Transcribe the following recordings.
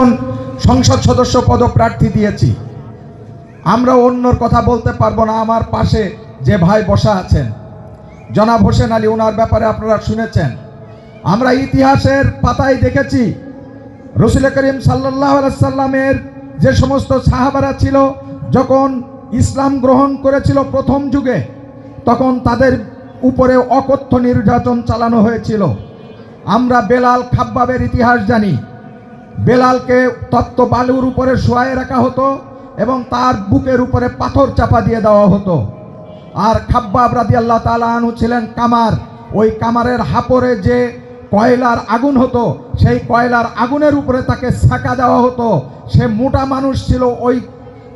জন সংসদ সদস্য পদপ্রার্থী দিয়েছি। আমরা অন্যর কথা বলতে পারব না, আমার পাশে যে ভাই বসা আছেন। জনাব হোসেন আলী ওনার ব্যাপারে আপনারা শুনেছেন। আমরা ইতিহাসের পাতায় দেখেছি, রসুল করিম সাল্লাহ সাল্লামের যে সমস্ত সাহাবারা ছিল, যখন ইসলাম গ্রহণ করেছিল প্রথম যুগে, তখন তাদের উপরে অকথ্য নির্যাতন চালানো হয়েছিল। আমরা বেলাল খাব্বাবের ইতিহাস জানি বেলালকে তত্ত্ব বালুর উপরে শোয়ায় রাখা হতো এবং তার বুকের উপরে পাথর চাপা দিয়ে দেওয়া হতো। আর খাব্বাব রাদি আল্লাহ তালু ছিলেন কামার। ওই কামারের হাপরে যে কয়লার আগুন হতো, সেই কয়লার আগুনের উপরে তাকে ছাকা দেওয়া হতো। সে মোটা মানুষ ছিল, ওই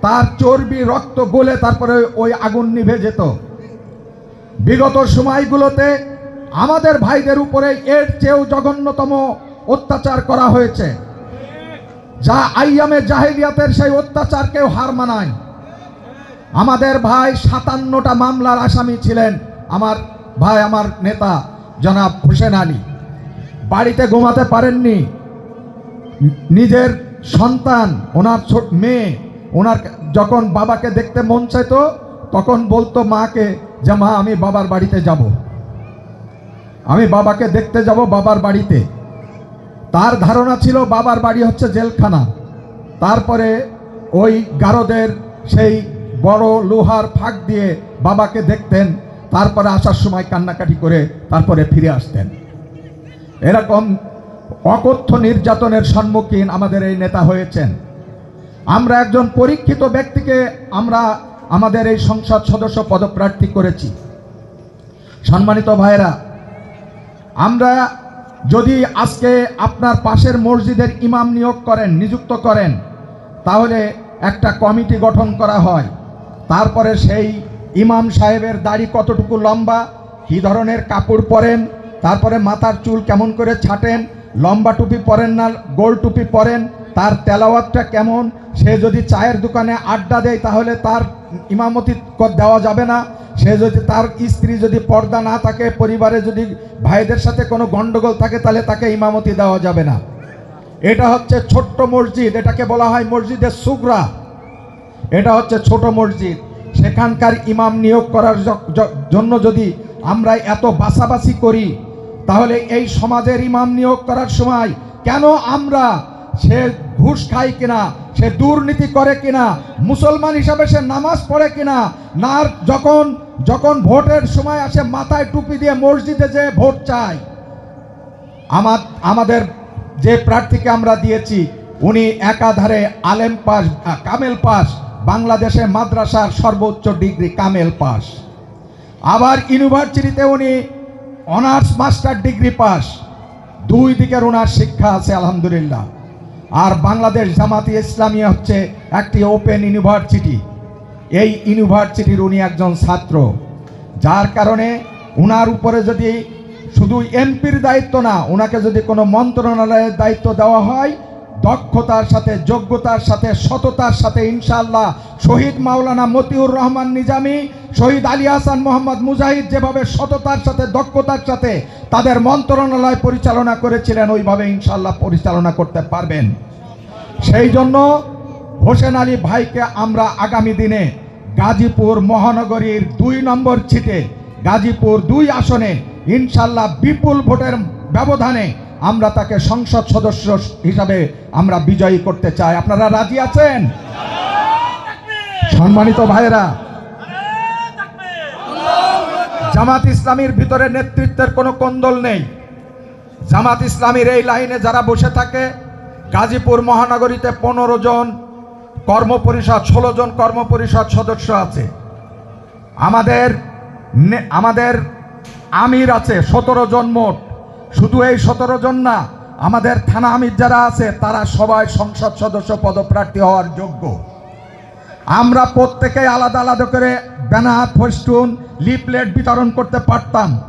তার চর্বি, রক্ত গলে তারপরে ওই আগুন নিভে যেত। বিগত সময়গুলোতে আমাদের ভাইদের উপরে এর চেয়েও জঘন্যতম অত্যাচার করা হয়েছে। যা আইয়ামে জাহিলিয়াতের সেই অত্যাচারকেও হার মানায়। আমাদের ভাই সাতান্নটা মামলার আসামি ছিলেন আমার ভাই, আমার নেতা জনাব হোসেন আলী। বাড়িতে ঘুমাতে পারেননি। নিজের সন্তান, ওনার ছোট মেয়ে, ওনার যখন বাবাকে দেখতে মন চাইতো, তখন বলতো, মাকে, যে মা, আমি বাবার বাড়িতে যাব। আমি বাবাকে দেখতে যাব বাবার বাড়িতে। তার ধারণা ছিল বাবার বাড়ি হচ্ছে জেলখানা। তারপরে ওই গারদের সেই বড় লোহার ফাঁক দিয়ে বাবাকে দেখতেন, তারপরে আসার সময় কান্নাকাটি করে তারপরে ফিরে আসতেন। এরকম অকথ্য নির্যাতনের সম্মুখীন আমাদের এই নেতা হয়েছেন। আমরা একজন পরীক্ষিত ব্যক্তিকে আমরা আমাদের এই সংসদ সদস্য পদপ্রার্থী করেছি। সম্মানিত ভাইরা আমরা যদি আজকে আপনার পাশের মসজিদের ইমাম নিয়োগ করেন, নিযুক্ত করেন, তাহলে একটা কমিটি গঠন করা হয়। তারপরে সেই ইমাম সাহেবের দাড়ি কতটুকু লম্বা, কী ধরনের কাপড় পরেন, তারপরে মাথার চুল কেমন করে ছাটেন, লম্বা টুপি পরেন না, গোল টুপি পরেন, তার তেলাওয়াতটা কেমন, সে যদি চায়ের দোকানে আড্ডা দেয়, তাহলে তার ইমামতি দেওয়া যাবে না। সে যদি তার স্ত্রী যদি পর্দা না থাকে, পরিবারে যদি ভাইদের সাথে কোনো গন্ডগোল থাকে, তাহলে তাকে ইমামতি দেওয়া যাবে না। এটা হচ্ছে ছোট্ট মসজিদ, এটাকে বলা হয় মসজিদের সুগরা। এটা হচ্ছে ছোট মসজিদ। সেখানকার ইমাম নিয়োগ করার জন্য যদি আমরা এত বাসাবাসি করি, তাহলে এই সমাজের ইমাম নিয়োগ করার সময় কেন আমরা সে ঘুষ খায় কিনা, সে দুর্নীতি করে কিনা, মুসলমান হিসাবে সে নামাজ পড়ে কিনা না যখন যখন ভোটের সময় আসে মাথায় টুপি দিয়ে মসজিদে যে ভোট চায়। আমার, আমাদের যে প্রার্থীকে আমরা দিয়েছি, উনি একাধারে আলেম পাস কামেল পাস, বাংলাদেশে মাদ্রাসার সর্বোচ্চ ডিগ্রি কামেল পাস। আবার ইউনিভার্সিটিতে উনি অনার্স, মাস্টার ডিগ্রি পাস। দুই দিকের ওনার শিক্ষা আছে, আলহামদুলিল্লাহ। আর বাংলাদেশ জামাতি ইসলামী হচ্ছে একটি ওপেন ইউনিভার্সিটি। এই ইউনিভার্সিটির উনি একজন ছাত্র। যার কারণে উনার উপরে যদি শুধু এমপির দায়িত্ব না ওনাকে যদি কোনো মন্ত্রণালয়ের দায়িত্ব দেওয়া হয় দক্ষতার সাথে, যোগ্যতার সাথে, সততার সাথে ইনশাল্লাহ শহীদ মাওলানা মতিউর রহমান নিজামী, শহীদ আলী হাসান মোহাম্মদ মুজাহিদ যেভাবে সততার সাথে, দক্ষতার সাথে তাদের মন্ত্রণালয় পরিচালনা করেছিলেন, ওইভাবে ইনশাল্লাহ পরিচালনা করতে পারবেন। সেই জন্য হোসেন আলী ভাইকে আমরা আগামী দিনে গাজীপুর মহানগরীর দুই নম্বর ছিটে, গাজীপুর দুই আসনে ইনশাল্লাহ বিপুল ভোটের ব্যবধানে আমরা তাকে সংসদ সদস্য হিসাবে আমরা বিজয়ী করতে চাই। আপনারা রাজি আছেন? সম্মানিত ভাইয়েরা, জামাত ইসলামীর ভিতরে নেতৃত্বের কোনো কন্দল নেই। জামাত ইসলামীর এই লাইনে যারা বসে থাকে, গাজীপুর মহানগরীতে পনেরো জন কর্মপরিষদ, ষোলো জন কর্মপরিষদ সদস্য আছে। আমাদের আমাদের আমির আছে, সতেরো জন মোট। শুধু এই সতেরো জন না, আমাদের থানা আমির যারা আছে, তারা সবাই সংসদ সদস্য পদপ্রার্থী হওয়ার যোগ্য। আমরা প্রত্যেকে আলাদা আলাদা করে ব্যানার, ফেস্টুন লিপলেট বিতরণ করতে পারতাম।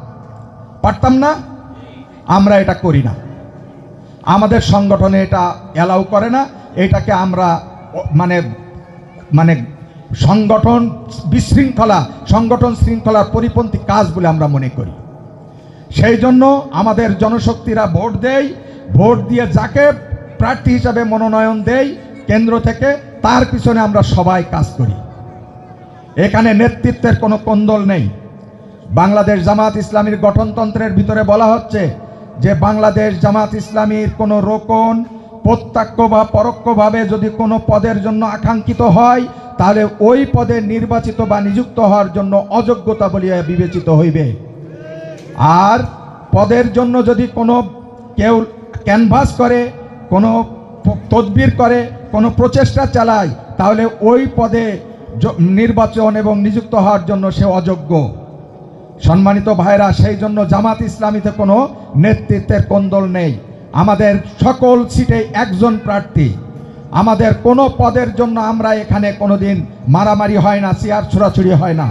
পারতাম না? আমরা এটা করি না। আমাদের সংগঠনে এটা অ্যালাউ করে না। এটাকে আমরা মানে মানে সংগঠন বিশৃঙ্খলা, সংগঠন শৃঙ্খলার পরিপন্থী কাজ বলে আমরা মনে করি। সেই জন্য আমাদের জনশক্তিরা ভোট দেয়। ভোট দিয়ে যাকে প্রার্থী হিসাবে মনোনয়ন দেই কেন্দ্র থেকে, তার পিছনে আমরা সবাই কাজ করি। এখানে নেতৃত্বের কোনো কোন্দল নেই। বাংলাদেশ জামাত ইসলামীর গঠনতন্ত্রের ভিতরে বলা হচ্ছে যে, বাংলাদেশ জামাত ইসলামীর কোনো রোকন, প্রত্যক্ষ বা পরোক্ষভাবে যদি কোনো পদের জন্য আকাঙ্ক্ষিত হয়, তাহলে ওই পদে নির্বাচিত বা নিযুক্ত হওয়ার জন্য অযোগ্যতা বলিয়া বিবেচিত হইবে। আর পদের জন্য যদি কোনো কেউ ক্যানভাস করে, কোনো তদবির করে, কোনো প্রচেষ্টা চালায়, তাহলে ওই পদে নির্বাচন এবং নিযুক্ত হওয়ার জন্য সে অযোগ্য। সম্মানিত ভাইরা সেই জন্য জামাত ইসলামীতে কোনো নেতৃত্বের কোন্দল নেই। আমাদের সকল সিটে একজন প্রার্থী। আমাদের কোনো পদের জন্য আমরা এখানে কোনোদিন মারামারি হয় না চেয়ার ছোড়াছুড়ি হয় না।